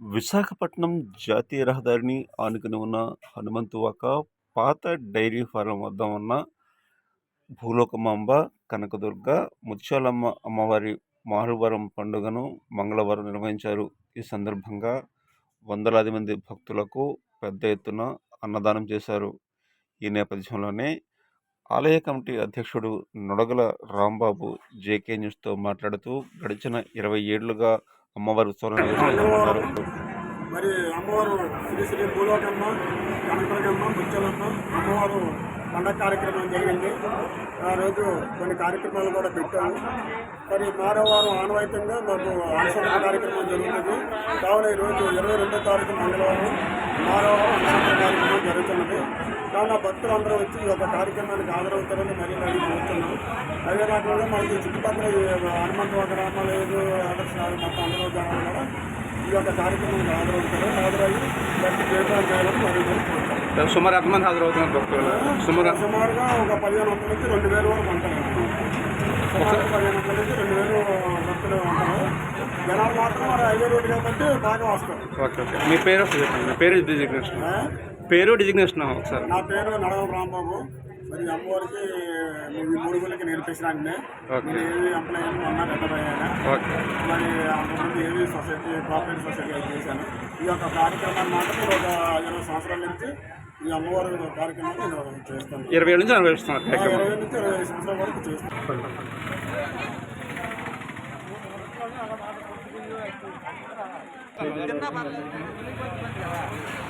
విశాఖపట్నం జాతీయ రహదారిని ఆనుకుని ఉన్న హనుమంతువాక పాత డైరీ ఫారం వద్ద ఉన్న భూలోకమాంబ కనకదుర్గ ముత్యాలమ్మ అమ్మవారి మారువరం పండుగను మంగళవారం నిర్వహించారు. ఈ సందర్భంగా వందలాది మంది భక్తులకు పెద్ద ఎత్తున అన్నదానం చేశారు. ఈ నేపథ్యంలోనే ఆలయ కమిటీ అధ్యక్షుడు నొడగల రాంబాబు జేకే న్యూస్తో మాట్లాడుతూ గడిచిన ఇరవై ఏళ్ళుగా అమ్మవారి ఉత్సవాలను నిర్వహిస్తున్నారు మరి అమ్మవారు శ్రీ శ్రీ భూలోకమ్మ కనకదుర్గమ్మ ముచ్చలమ్మ అమ్మవారు పండగ కార్యక్రమం జరిగింది. ఆ రోజు కొన్ని కార్యక్రమాలు కూడా పెట్టాము. మరి మారో వారం ఆనవాయితంగా మాకు అనుసరణ కార్యక్రమం జరుగుతుంది. కావున ఈరోజు ఇరవై రెండో తారీఖు మంగళవారం మారో వారం అనుసరణ కార్యక్రమం జరుగుతున్నది కావున భక్తులందరూ వచ్చి ఈ యొక్క కార్యక్రమానికి హాజరవుతారని మరీ మరీ కోరుతున్నాం. అదే రకంగా మనకి చుట్టుపక్కల హనుమంతవ గ్రామాలు ఆదర్శాలు మొత్తం అందరూ జనాలు కూడా ఈ యొక్క కార్యక్రమానికి హాజరవుతారు. హాజరయ్యి గట్టి ప్రయత్నాలు చేయాలని మరి కోరుతాం. సుమారు ఎంతమంది హాజరవుతున్నారు భక్తులు? సుమారు సుమారుగా ఒక పదిహేను వందల నుంచి రెండు వేల వరకు ఉంటారు. సుమారు పదిహేను వందల నుంచి రెండు వేలు భక్తులు ఉంటారు. జనాలు మాత్రం మరి హైవే రోడ్డు కాబట్టి బాగా వస్తారు. Okay okay. మీ పేరు మీ పేరు డిజిగ్నేషన్? పేరు డిజిగ్నేషన్ ఒకసారి? నా పేరు నడవ రాంబాబు. మరి అమ్మవారికి ఈ మూడు గుళ్ళకి నేర్పించడానికి ఓకే. నేను ఏవి అప్లై పెద్దదయ్యాను ఓకే. మరి అంతకుముందు ఏవి సొసైటీ కోఆపరేటివ్ సొసైటీ అది చేశాను. ఈ యొక్క కార్యక్రమాన్ని మాత్రం ఒక ఇరవై సంవత్సరాల నుంచి ఈ అమ్మవారి కార్యక్రమాన్ని నేను చేస్తాను. ఇరవై ఏడు నుంచి కార్యక్రమం. ఇరవై నుంచి ఇరవై సంవత్సరాల వరకు చేస్తాను.